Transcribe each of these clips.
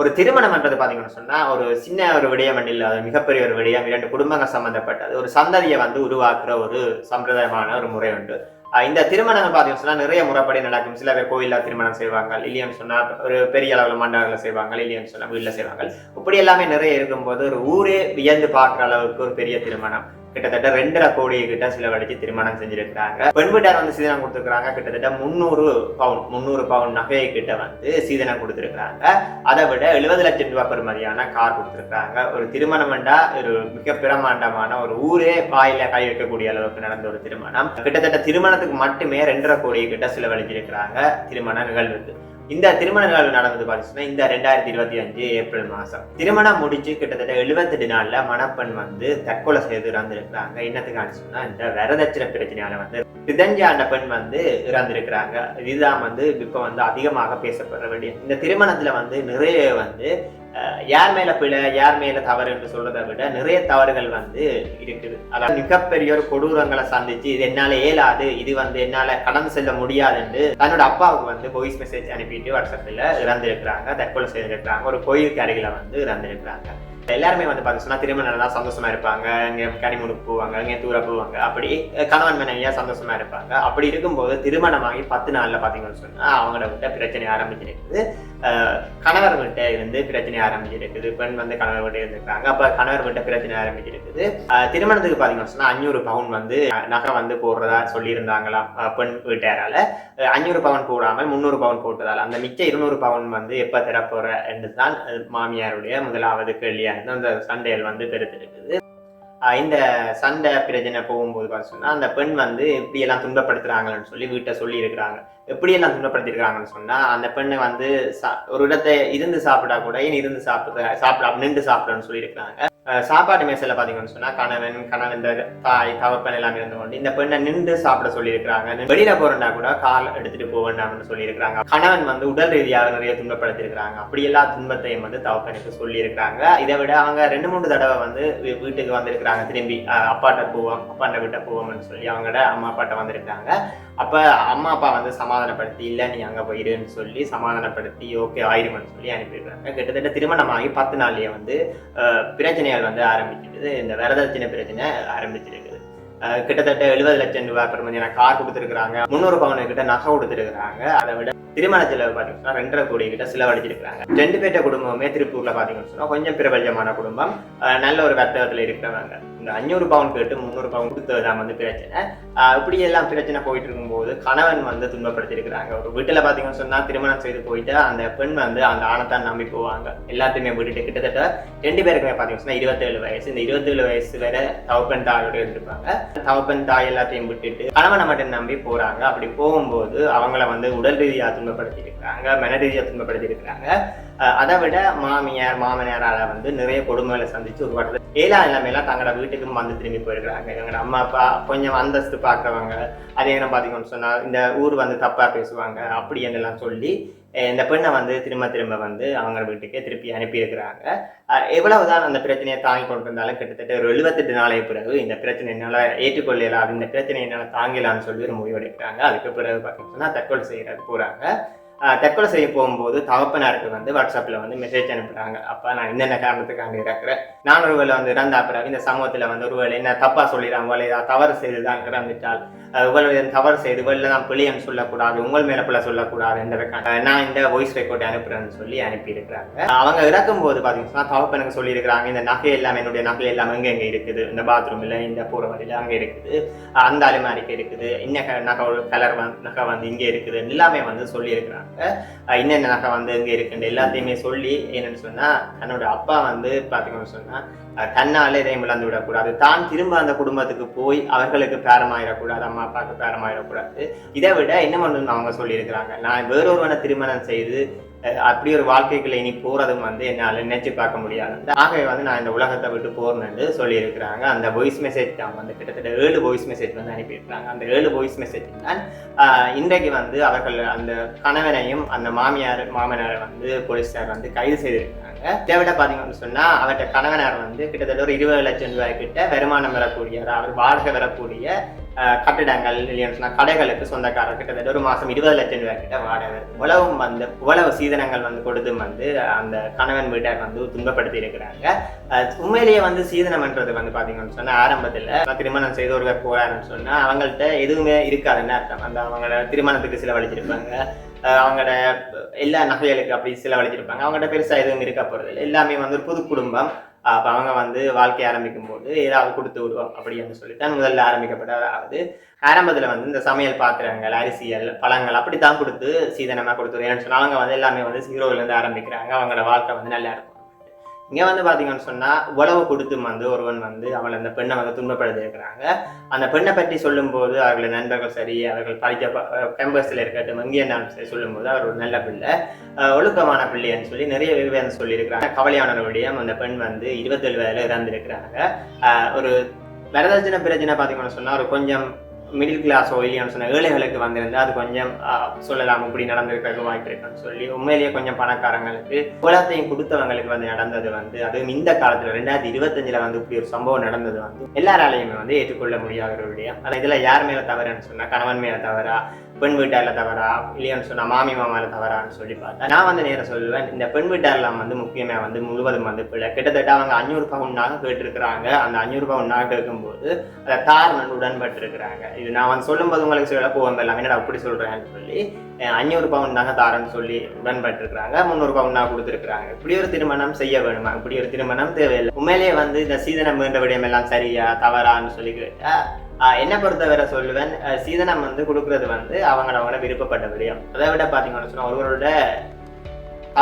ஒரு திருமணம் என்றது பார்த்தீங்கன்னு சொன்னால் ஒரு சின்ன ஒரு விடயம் இல்லை அது மிகப்பெரிய ஒரு விடயம் இரண்டு குடும்பங்கள் சம்மந்தப்பட்டது ஒரு சந்ததியை வந்து உருவாக்குற ஒரு சம்பிரதாயமான ஒரு முறை உண்டு. இந்த திருமணம் பார்த்தீங்கன்னு சொன்னால் நிறைய முறைப்படி நடக்கும். சில பேர் கோயிலில் திருமணம் செய்வாங்க இல்லையான்னு சொன்னால் ஒரு பெரிய அளவில் மண்டபங்களில் செய்வாங்க இல்லையான்னு சொன்னால் வீட்டில் செய்வாங்க இப்படி எல்லாமே நிறைய இருக்கும்போது ஒரு ஊரே வியந்து பார்க்குற அளவுக்கு ஒரு பெரிய திருமணம். கிட்டத்தட்ட ரெண்டரை கோடி கிட்ட செலவழிச்சு திருமணம் செஞ்சிருக்கிறாங்க. பெண் வீட்டார் வந்து சீதனம் கொடுத்துருக்காங்க கிட்டத்தட்ட முந்நூறு பவுன் முந்நூறு பவுன் நகை கிட்ட வந்து சீதனம் கொடுத்துருக்காங்க அதை விட எழுபது லட்சம் ரூபாய் பெறுமதியான கார் கொடுத்துருக்காங்க ஒரு திருமணம் வேண்டா ஒரு மிக பிரமாண்டமான ஒரு ஊரே வாயில கை வைக்கக்கூடிய அளவுக்கு நடந்த ஒரு திருமணம். கிட்டத்தட்ட திருமணத்துக்கு மட்டுமே ரெண்டரை கோடி கிட்ட செலவழிச்சிருக்கிறாங்க திருமண நிகழ்வுக்கு. இந்த திருமண நிகழ்வு நடந்தது பார்த்தீங்கன்னா இந்த ரெண்டாயிரத்தி இருபத்தி அஞ்சு ஏப்ரல் மாசம். திருமணம் முடிச்சு கிட்டத்தட்ட எழுபத்தெட்டு நாள்ல மணப்பெண் வந்து தற்கொலை செய்து இறந்திருக்கிறாங்க. என்னத்துக்கான சொன்னா இந்த வரதட்சணை பிரச்சனையால வந்து பிதஞ்ச அந்த பெண் வந்து இறந்திருக்கிறாங்க. இதுதான் வந்து இப்ப வந்து அதிகமாக பேசப்பட வேண்டிய இந்த திருமணத்துல வந்து நிறைய வந்து யார் மேல பிழை யார் மேல தவறு என்று சொல்றதை விட நிறைய தவறுகள் வந்து இருக்குது. அதாவது மிகப்பெரிய ஒரு கொடூரங்களை சந்திச்சு இது என்னால இயலாது இது வந்து என்னால கடந்து செல்ல முடியாது என்று தன்னோட அப்பாவுக்கு வந்து வாய்ஸ் மெசேஜ் அனுப்பிட்டு வாட்ஸ்அப்பில் இறந்திருக்கிறாங்க தற்கொலை செய்திருக்கிறாங்க. ஒரு கோயிலுக்கு அருகில வந்து இறந்திருக்கிறாங்க. எல்லாருமே வந்து பார்த்தீங்கன்னா திருமணம் தான் சந்தோஷமா இருப்பாங்க இங்கே கனிமுனுக்கு போவாங்க இங்கே தூர போவாங்க. அப்படி கணவன் மனைவியா சந்தோஷமா இருப்பாங்க? அப்படி இருக்கும்போது திருமணமாகி பத்து நாளில் பார்த்தீங்கன்னு சொன்னால் அவங்கள விட்ட பிரச்சனை ஆரம்பிச்சிருக்குது அஹ், இருந்து பிரச்சனை ஆரம்பிச்சிருக்குது பெண் வந்து கணவர்கிட்ட இருந்திருக்காங்க. அப்போ கணவர்கிட்ட பிரச்சனை ஆரம்பிச்சிருக்குது திருமணத்துக்கு பார்த்தீங்கன்னு சொன்னால் அஞ்சூறு பவுன் வந்து நகை வந்து போடுறதா சொல்லியிருந்தாங்களாம் பெண் வீட்டாரால். அஞ்சூறு பவுன் போடாமல் முந்நூறு பவுன் போட்டதால். அந்த மிச்ச இருநூறு பவுன் வந்து எப்போ தரப்போற என்று தான் மாமியாருடைய முதலாவது கேள்வியா அந்த சண்டைகள் வந்து பெருத்திருக்குது. இந்த சண்டை பிரச்சனை போகும்போது பார்த்து சொன்னா அந்த பெண் வந்து இப்படி எல்லாம் சொல்லி வீட்டை சொல்லி இருக்கிறாங்க எப்படி எல்லாம் துன்பப்படுத்திருக்காங்கன்னு சொன்னா அந்த பெண்ணை வந்து சா- ஒரு இடத்தை இருந்து சாப்பிட்டா கூட ஏன் இருந்து சாப்பிட சாப்பிட நின்று சாப்பிடணும்னு சொல்லி சாப்பாடு மேசையில் பார்த்தீங்கன்னு சொன்னா கணவன் கணவன் இந்த தாய் தவப்பன் எல்லாம் இருந்து கொண்டு இந்த பெண்ணை நின்று சாப்பிட சொல்லியிருக்கிறாங்க. வெளியில போறேன்னா கூட கால் எடுத்துட்டு போக வேண்டாம்னு சொல்லியிருக்கிறாங்க. கணவன் வந்து உடல் ரீதியாக நிறைய துன்பப்படுத்தியிருக்கிறாங்க. அப்படி எல்லா துன்பத்தையும் வந்து தவப்பனுக்கு சொல்லியிருக்கிறாங்க. இதை விட அவங்க ரெண்டு மூணு தடவை வந்து வீட்டுக்கு வந்திருக்கிறாங்க. திரும்பி அப்பாட்ட போவோம் அப்பாட்ட வீட்டை போவோம்னு சொல்லி அவங்களோட அம்மா அப்பாட்ட வந்திருக்காங்க அப்போ அம்மா அப்பா வந்து சமாதானப்படுத்தி இல்லை நீ அங்கே போயிருன்னு சொல்லி சமாதானப்படுத்தி ஓகே ஆயிருமன்னு சொல்லி அனுப்பியிருக்காங்க கிட்டத்தட்ட திருமணமாகி பத்து நாள்லயே வந்து பிரச்சனையாக வந்து ஆரம்பிச்சிடுது இந்த வரதட்சணை பிரச்சனை ஆரம்பிச்சிருக்குது. கிட்டத்தட்ட எழுபது லட்சம் ரூபாய் பெருமதியான கார் கொடுத்துருக்காங்க முந்நூறு பவுன் கிட்ட நகை கொடுத்துருக்காங்க அதை விட திருமண செலவு பார்த்தீங்கன்னா ரெண்டரை கோடி கிட்ட செலவழிச்சிருக்காங்க ரெண்டு பேர்ட்ட குடும்பமே திருப்பூர்ல பாத்தீங்கன்னு சொன்னா கொஞ்சம் பிரபல்யமான குடும்பம். நல்ல ஒரு வர்த்தகத்துல இருக்கிறவங்க. அஞ்சூறு பவுன் கேட்டு முந்நூறு பவுன் கொடுத்தது தான் வந்து பிரச்சனை இப்படி எல்லாம் பிரச்சனை போயிட்டு இருக்கும்போது கணவன் வந்து துன்பப்படுத்தியிருக்கிறாங்க. ஒரு வீட்டில் பார்த்தீங்கன்னு சொன்னால் திருமணம் செய்து போயிட்டு அந்த பெண் வந்து அந்த ஆணைத்தான் நம்பி போவாங்க. எல்லாத்தையுமே விட்டுட்டு கிட்டத்தட்ட ரெண்டு பேருக்குமே பாத்தீங்கன்னு சொன்னால் இருபத்தேழு வயசு. இந்த இருபத்தேழு வயசு வேற தவப்பன் தாயோட இருந்திருப்பாங்க. தவப்பன் தாய் எல்லாத்தையும் விட்டுட்டு கணவனை மட்டும் நம்பி போகிறாங்க அப்படி போகும்போது அவங்கள வந்து உடல் ரீதியாக துன்பப்படுத்திருக்காங்க மன ரீதியாக துன்பப்படுத்தியிருக்கிறாங்க. அதை விட மாமியார் மாமனாரால வந்து நிறைய கொடுமைகளை சந்திச்சு ஒரு கட்டத்தில் ஏழா எல்லாமேலாம் தங்களோட வீட்டுக்கும் வந்து திரும்பி போயிருக்கிறாங்க. எங்களோட அம்மா அப்பா கொஞ்சம் அந்தஸ்து பார்க்குறவங்க அதே என்ன பார்த்தீங்கன்னு சொன்னால் இந்த ஊர் வந்து தப்பாக பேசுவாங்க அப்படி என்னெல்லாம் சொல்லி இந்த பெண்ணை வந்து திரும்ப திரும்ப வந்து அவங்க வீட்டுக்கே திருப்பி அனுப்பியிருக்கிறாங்க. எவ்வளவுதான் அந்த பிரச்சனையை தாங்கி கொண்டு இருந்தாலும் கிட்டத்தட்ட ஒரு எழுபத்தெட்டு நாளைக்கு பிறகு இந்த பிரச்சனை என்னால் ஏற்றுக்கொள்ளலாம் இந்த பிரச்சனை என்னால் தாங்கலாம்னு சொல்லி ஒரு முடிவெடுக்கிறாங்க. அதுக்கு பிறகு பார்த்தீங்கன்னா தற்கொலை செய்கிறது போகிறாங்க தற்கொலை செய்ய போகும்போது தகப்பனாருக்கு வந்து வாட்ஸ்அப்பில் வந்து மெசேஜ் அனுப்புகிறாங்க அப்போ நான் என்னென்ன காரணத்துக்காக இருக்கிறேன்? நான் ஒருவேளை வந்து இறந்தா பிறகு இந்த சமூகத்தில் வந்து ஒருவேளை என்ன தப்பாக சொல்லிடுறாங்க ஏதாவது தவறு செய்து தான் இறந்துட்டால் இவ்வளவு தவறு செய்து வெளில தான் பிள்ளைன்னு சொல்லக்கூடாது உங்கள் மேல பிள்ளை சொல்லக்கூடாது நான் இந்த வாய்ஸ் ரெக்கார்ட் அனுப்புறேன்னு சொல்லி அனுப்பியிருக்கிறாங்க. அவங்க இறக்கும் போது பார்த்தீங்கன்னா தகப்பனுக்கு சொல்லியிருக்கிறாங்க இந்த நகை எல்லாம் என்னுடைய நகை எல்லாம் எங்க எங்க இருக்குது? இந்த பாத்ரூம்ல இந்த போகிற வழியில அங்க இருக்குது. அந்த அலுமாரிக்கு இருக்குது. இன்ன நகை கலர் வந்து நகை வந்து இங்கே இருக்குது. எல்லாமே வந்து சொல்லியிருக்கிறாங்க. இன்னென்ன நகை வந்து இங்கே இருக்குன்னு எல்லாத்தையுமே சொல்லி என்னன்னு சொன்னா தன்னோட அப்பா வந்து பார்த்தீங்கன்னு சொன்னா தன்னால் இதையும் இழந்து விடக்கூடாது தான் திரும்ப அந்த குடும்பத்துக்கு போய் அவர்களுக்கு பேரமாயிடக்கூடாது அம்மா அப்பாவுக்கு பேரமாயிடக்கூடாது. இதை விட என்ன பண்ணணும்னு அவங்க சொல்லியிருக்கிறாங்க. நான் வேறொருவனை திருமணம் செய்து அப்படி ஒரு வாழ்க்கைக்குள்ள இனி போறதும் வந்து என்னால் நினைச்சு பார்க்க முடியாது. ஆகவே வந்து நான் இந்த உலகத்தை விட்டு போறேன்னு சொல்லியிருக்கிறாங்க. அந்த வாய்ஸ் மெசேஜ் தான் வந்து கிட்டத்தட்ட ஏழு வாய்ஸ் மெசேஜ் வந்து அனுப்பியிருக்கிறாங்க. அந்த ஏழு வாய்ஸ் மெசேஜ் தான் இன்றைக்கு வந்து அவர்கள் அந்த கணவனையும் அந்த மாமியார் மாமனாரை வந்து போலீஸார் வந்து கைது செய்திருக்காங்க இதை விட பார்த்தீங்கன்னு சொன்னா அவர்கிட்ட கணவனார் வந்து கிட்டத்தட்ட ஒரு இருபது லட்சம் ரூபாய் கிட்ட வருமானம் வரக்கூடிய அதாவது வாடகை வரக்கூடிய கட்டிடங்கள் இல்லைன்னு கடைகளுக்கு சொந்தக்காரர் கிட்டத்தட்ட ஒரு மாசம் இருபது லட்சம் ரூபாய் கிட்ட வாடகை உழவும் வந்து உழவு சீதனங்கள் வந்து கொடுத்து வந்து அந்த கணவன் வீட்டார் வந்து துன்பப்படுத்தி இருக்கிறாங்க. உண்மையிலேயே வந்து சீதனம்ன்றது வந்து பாத்தீங்கன்னு சொன்னா ஆரம்பத்துல திருமணம் செய்து ஒருவர் போறாருன்னு சொன்னா அவங்கள்ட்ட எதுவுமே இருக்காதுன்னு அர்த்தம். அந்த அவங்களோட திருமணத்துக்கு செலவழிச்சிருப்பாங்க. அஹ் அவங்களோட எல்லா நகைகளுக்கு அப்படி செலவழிச்சிருப்பாங்க. அவங்கள்ட்ட பெருசா எதுவும் இருக்க போறது இல்லை எல்லாமே வந்து ஒரு புது குடும்பம். அப்போ அவங்க வந்து வாழ்க்கை ஆரம்பிக்கும் போது ஏதாவது கொடுத்து விடுவோம் அப்படின்னு சொல்லித்தான் முதல்ல ஆரம்பிக்கப்பட்டதாவது ஆரம்பத்தில் வந்து இந்த சமையல் பாத்திரங்கள் அரிசியல் பழங்கள் அப்படி தான் கொடுத்து சீதனமாக கொடுத்துருவேன் ஏன்னு சொன்னா அவங்க வந்து எல்லாமே வந்து ஹீரோவிலேருந்து ஆரம்பிக்கிறாங்க. அவங்களோட வாழ்க்கை வந்து நல்லா இருக்கும். இங்கே வந்து பார்த்தீங்கன்னு சொன்னால் உழவு கொடுத்து வந்து ஒருவன் வந்து அவளை அந்த பெண்ணை வந்து துன்பப்படுத்தி இருக்கிறாங்க அந்த பெண்ணை பற்றி சொல்லும்போது அவர்களை நண்பர்கள் சரி அவர்கள் படித்த கேம்பஸில் இருக்கட்டும் எங்கே இருந்தாலும் சரி சொல்லும்போது அவர் ஒரு நல்ல பிள்ளை ஒழுக்கமான பிள்ளைன்னு சொல்லி நிறைய விவரம் சொல்லியிருக்கிறாங்க. கவலையானவருடைய அந்த பெண் வந்து இருபத்தேழு வயதில் இறந்திருக்கிறாங்க. ஒரு வரதட்சணை பிரச்சனை பார்த்தீங்கன்னு சொன்னால் ஒரு கொஞ்சம் மிடில் கிளாஸோ இல்லையான்னு சொன்ன ஏழைகளுக்கு வந்திருந்தா அது கொஞ்சம் சொல்லலாம் இப்படி நடந்திருக்கிறது வாய்ப்பு இருக்குன்னு சொல்லி உண்மையிலேயே கொஞ்சம் பணக்காரங்களுக்கு உலகத்தையும் கொடுத்தவங்களுக்கு வந்து நடந்தது வந்து அதுவும் இந்த காலத்தில் ரெண்டாயிரத்தி இருபத்தஞ்சில் வந்து இப்படி ஒரு சம்பவம் நடந்தது வந்து எல்லாராலையுமே வந்து ஏற்றுக்கொள்ள முடியாத ஒரு விடயம். ஆனா யார் மேலே தவறுன்னு சொன்னால் கணவன் மேலே தவறா பெண் வீட்டாரில் தவறா இல்லையான்னு சொன்னால் மாமி மாமாவில் தவறான்னு சொல்லி பார்த்தா நான் வந்து நேரம் சொல்லுவேன் இந்த பெண் வீட்டாரெலாம் வந்து முக்கியமாக வந்து முழுவதும் வந்து பிள்ளை கிட்டத்தட்ட அவங்க அஞ்சூறு நாக கேட்டிருக்கிறாங்க. அந்த அஞ்சூறு பவுண்டாக கேட்கும்போது அதை தாரணன் உடன்பட்டு இருக்கிறாங்க இது நான் வந்து சொல்லும்போது உங்களுக்கு சில போகும் எல்லாம் என்னடா அப்படி சொல்கிறேன்னு சொல்லி அஞ்சூறு பவுன் தாங்க தாரன்னு சொல்லி உடன்பட்டு முந்நூறு முந்நூறு தான் கொடுத்துருக்குறாங்க. இப்படி ஒரு திருமணம் செய்ய வேணுமா? இப்படி ஒரு திருமணம் தேவையில்லை. உண்மையிலேயே வந்து இந்த சீதனம் வேண்ட விடயம் எல்லாம் சரியா தவறான்னு சொல்லி ஆஹ் என்னை பொறுத்தவரை சொல்லுவேன் அஹ் சீதனம் வந்து கொடுக்கறது வந்து அவங்களோட விருப்பப்பட்ட விடயம். அதை விட பார்த்தீங்கன்னு சொன்னா ஒருவரோட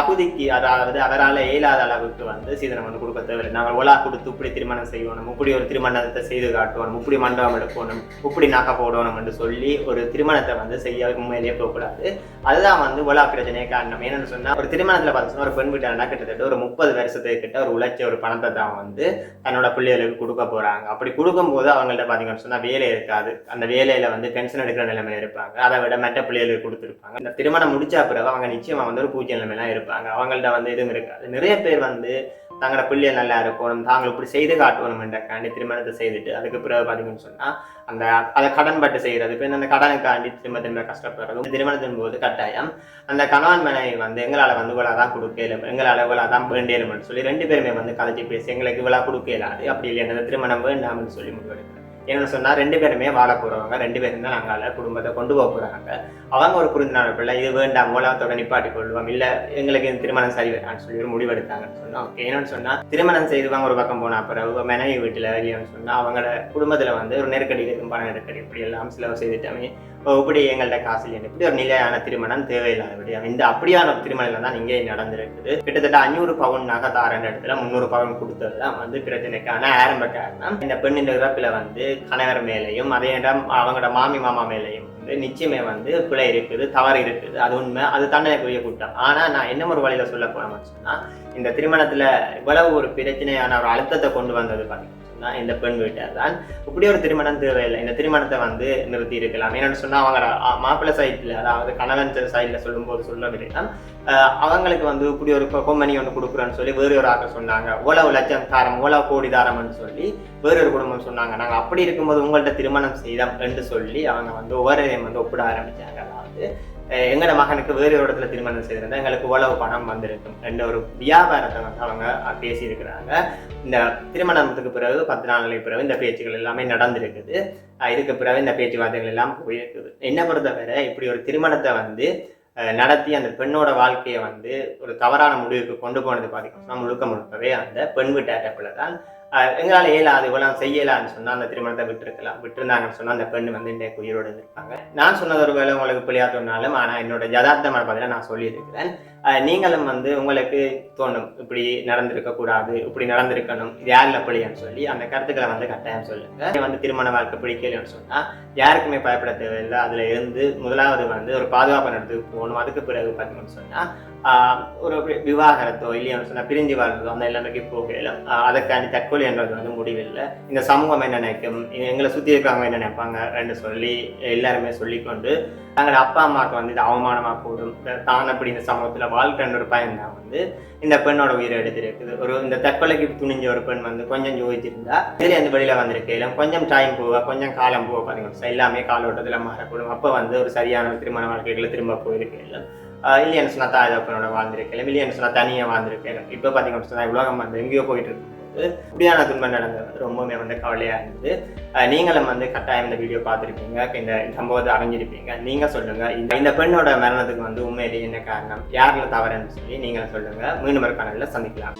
அகுதிக்கு அதாவது அவரால் இயலாத அளவுக்கு வந்து சீதனம் வந்து கொடுக்க தேவையில்லை. நாங்கள் ஒலா கொடுத்து இப்படி திருமணம் செய்யணும் இப்படி ஒரு திருமணத்தை செய்து காட்டணும் இப்படி மண்டபம் எடுக்கணும் இப்படி நகை போடணும் என்று சொல்லி ஒரு திருமணத்தை வந்து செய்ய உண்மையிலேயே போகக்கூடாது. அதுதான் வந்து ஒலா பிரச்சனையே காரணம். என்னன்னு சொன்னால் ஒரு திருமணத்தில் பார்த்தீங்கன்னா ஒரு பெண் வீட்டாண்டா கிட்டத்தட்ட ஒரு முப்பது வருஷத்துக்கு கிட்ட ஒரு உழைச்ச ஒரு பணத்தை தான் வந்து தன்னோட பிள்ளைகளுக்கு கொடுக்க போகிறாங்க அப்படி கொடுக்கும்போது அவங்கள்ட்ட பார்த்தீங்கன்னு சொன்னால் வேலை இருக்காது. அந்த வேலையில் வந்து டென்ஷன் எடுக்கிற நிலைமையில இருப்பாங்க. அதை விட மற்ற பிள்ளைகளுக்கு கொடுத்துருப்பாங்க. இந்த திருமணம் முடிச்ச பிறகு அவங்க நிச்சயமாக வந்து ஒரு பூஜ்ஜிய நிலைமையெல்லாம் இருப்பாங்க அவங்கள்ட்ட வந்து எதுவும் இருக்காது. நிறைய பேர் வந்து தங்களோட பிள்ளைய நல்லா இருக்கணும் தாங்கள் இப்படி செய்து காட்டணும்ன்றக்காண்டி திருமணத்தை செய்துட்டு அதுக்கு பிறகு பார்த்தீங்கன்னு சொன்னா அந்த அதை கடன் பட்டு செய்யறது இப்போ அந்த கடனுக்காண்டி திரும்ப திரும்ப கஷ்டப்படுறது திருமணத்தின் போது கட்டாயம் அந்த கணவன் மனைவி வந்து எங்களால வந்து இவ்வளோ தான் கொடுக்கல எங்களால இவ்வளோ தான் வேண்டியணும்னு சொல்லி ரெண்டு பேருமே வந்து கதைச்சி பேசி எங்களுக்கு இவ்வளோ கொடுக்கலாது அப்படி இல்லை திருமணம் வேண்டாம்னு சொல்லி முடிவெடுக்கிறேன் என்னன்னு சொன்னா ரெண்டு பேருமே வாழ போறவங்க. ரெண்டு பேரும் தான் நாங்கள் குடும்பத்தை கொண்டு போக போறாங்க. அவங்க ஒரு புரிந்தான பிள்ளை இது வேண்டாம் மூலத்தோட நிப்பாட்டி கொள்வோம் இல்லை எங்களுக்கு இந்த திருமணம் சரி வேண்டாம்னு சொல்லி ஒரு முடிவெடுத்தாங்கன்னு சொன்னா ஓகே என்னன்னு சொன்னா திருமணம் செய்துவாங்க ஒரு பக்கம் போனால் அப்புறம் மனைவி வீட்டுல இல்லையான்னு சொன்னா அவங்களோட குடும்பத்துல வந்து ஒரு நெருக்கடி இருக்கும் பண நெருக்கடி இப்படி எல்லாம் செலவு செய்துட்டாமே இப்படி எங்கள்கிட்ட காசு இல்லைன்னு இப்படி ஒரு நிலையான திருமணம் தேவையில்லாத விடயம். இந்த அப்படியான ஒரு திருமணம் தான் இங்கே நடந்திருக்குது. கிட்டத்தட்ட அஞ்சூறு பவுன் நகை தாரன் இடத்துல முந்நூறு பவுன் கொடுத்தது தான் வந்து பிரச்சனைக்கான ஆரம்ப காரணம். இந்த பெண்ணின் இறப்பில் வந்து கணவர் மேலேயும் அதே நேரம் அவங்களோட மாமி மாமா மேலேயும் வந்து நிச்சயமே வந்து பிழை இருக்குது தவறு இருக்குது. அது உண்மை. அது தண்டனைக்குரிய குற்றம். ஆனால் நான் என்ன ஒரு வழியில் சொல்ல போனோம்னு சொன்னால் இந்த திருமணத்தில் இவ்வளவு ஒரு பிரச்சனையான ஒரு அழுத்தத்தை கொண்டு வந்தது பார்த்தீங்கன்னா தான் இந்த பெண் வீட்டார் தான் இப்படி ஒரு திருமணம் தேவையில்லை. இந்த திருமணத்தை வந்து நிறுத்தி இருக்கலாம். என்னென்னு சொன்னால் அவங்க மாப்பிள்ளை சைட்டில் அதாவது கணவன் சைட்ல சொல்லும்போது சொல்ல விடலாம் தான் அவங்களுக்கு வந்து இப்படி ஒரு கொம்பனி ஒன்று கொடுக்குறேன்னு சொல்லி வேறு ஒரு ஆக்கள் சொன்னாங்க. ஓலவு லட்சம் தாரம் ஓலவு கோடி தாரம்னு சொல்லி வேறொரு குடும்பம் சொன்னாங்க. நாங்கள் அப்படி இருக்கும்போது உங்கள்கிட்ட திருமணம் செய்தோம் என்று சொல்லி அவங்க வந்து ஒவ்வொரு வந்து ஒப்பிட ஆரம்பித்தாங்க அதாவது எங்கள மகனுக்கு வேறு ஒரு இடத்துல திருமணம் செய்திருந்தா எங்களுக்கு ஓலவு பணம் வந்திருக்கும் என்ற ஒரு வியாபாரத்தை வந்து அவங்க பேசியிருக்கிறாங்க இந்த திருமணத்துக்கு பிறகு பத்து நாளுக்கு பிறகு இந்த பேச்சுகள் எல்லாமே நடந்திருக்குது இதுக்கு பிறகு இந்த பேச்சுவார்த்தைகள் எல்லாம் போயிருக்குது என்ன பொறுத்தவரை இப்படி ஒரு திருமணத்தை வந்து நடத்தி அந்த பெண்ணோட வாழ்க்கையை வந்து ஒரு தவறான முடிவுக்கு கொண்டு போனது பார்த்தீங்கன்னா முழுக்க முழுக்கவே அந்த பெண் வீட்டாட்டப்பில் தான் எங்களால் இயலாது இவ்வளவு செய்யலான்னு சொன்னா அந்த திருமணத்தை விட்டுருக்கலாம் விட்டுருந்தாங்கன்னு சொன்னா அந்த பெண் வந்து இன்றைய உயிரோடு இருப்பாங்க நான் சொன்னது ஒரு வேலை உங்களுக்கு பிள்ளையா தோணாலும் ஆனா என்னோட யதார்த்தமான பதிலாக நான் சொல்லியிருக்கிறேன். நீங்களும் வந்து உங்களுக்கு தோணும் இப்படி நடந்திருக்க கூடாது இப்படி நடந்திருக்கணும் இது யாரில் அப்படின்னு சொல்லி அந்த கருத்துக்களை வந்து கட்டாயம் சொல்லுங்க. வந்து திருமண வாழ்க்கை பிடிக்கலன்னு சொன்னால் யாருக்குமே பயப்பட தேவையில்லை. அதுல இருந்து முதலாவது வந்து ஒரு பாதுகாப்பு இடத்துக்கு போகணும் அதுக்கு பிறகு பார்த்தீங்கன்னு சொன்னால் ஒரு விவாகரத்தோ இல்லையோன்னு சொன்னால் பிரிஞ்சு வாழ்றதோ அந்த எல்லாமே போகல அதுக்காண்டி தற்கொலை என்றது வந்து முடிவில்லை. இந்த சமூகம் என்ன நினைக்கும்? எங்களை சுற்றி இருக்கிறவங்க என்ன நினைப்பாங்க? ரெண்டு சொல்லி எல்லாருமே சொல்லிக்கொண்டு தங்களோட அப்பா அம்மாவுக்கு வந்து இது அவமானமாக போடும் தான் அப்படி இந்த சமூகத்தில் வாழ்க்கைன்ற ஒரு பையன் தான் வந்து. இந்த பெண்ணோட உயிரை எடுத்திருக்குது. ஒரு இந்த தற்கொலைக்கு துணிஞ்ச ஒரு பெண் வந்து கொஞ்சம் யோசிச்சிருந்தா இதுல இருந்து வெளியில வந்திருக்கையில கொஞ்சம் டைம் போக கொஞ்சம் காலம் போக பாருங்க. எல்லாமே காலோட்டத்துல மாறக்கூடும். அப்ப வந்து ஒரு சரியான ஒரு திருமண வாழ்க்கைகளை திரும்ப போயிருக்கையில ஆஹ் இல்லைன்னு சொன்னா தாய் தப்பனோட வாழ்ந்திருக்கேன். இல்லைன்னு சொன்னா தனியா வாழ்ந்திருக்கேன். இப்போ பார்த்தீங்கன்னு சொன்னா உலகம் வந்து எங்கேயோ போயிட்டு இருக்கு இருக்கும்போது இப்படியான துன்பம் நடந்தது வந்து ரொம்பவுமே வந்து கவலையா இருந்தது. ஆஹ் நீங்களும் வந்து கட்டாயம் இந்த வீடியோ பார்த்துருப்பீங்க. இந்த சம்பவத்தை அறிஞ்சிருப்பீங்க. நீங்க சொல்லுங்க. இந்த இந்த பெண்ணோட மரணத்துக்கு வந்து உண்மையிலேயே என்ன காரணம்? யாரில் தவறுன்னு சொல்லி நீங்களும் சொல்லுங்க. மீண்டும் ஒரு காணொலியில் சந்திக்கலாம்.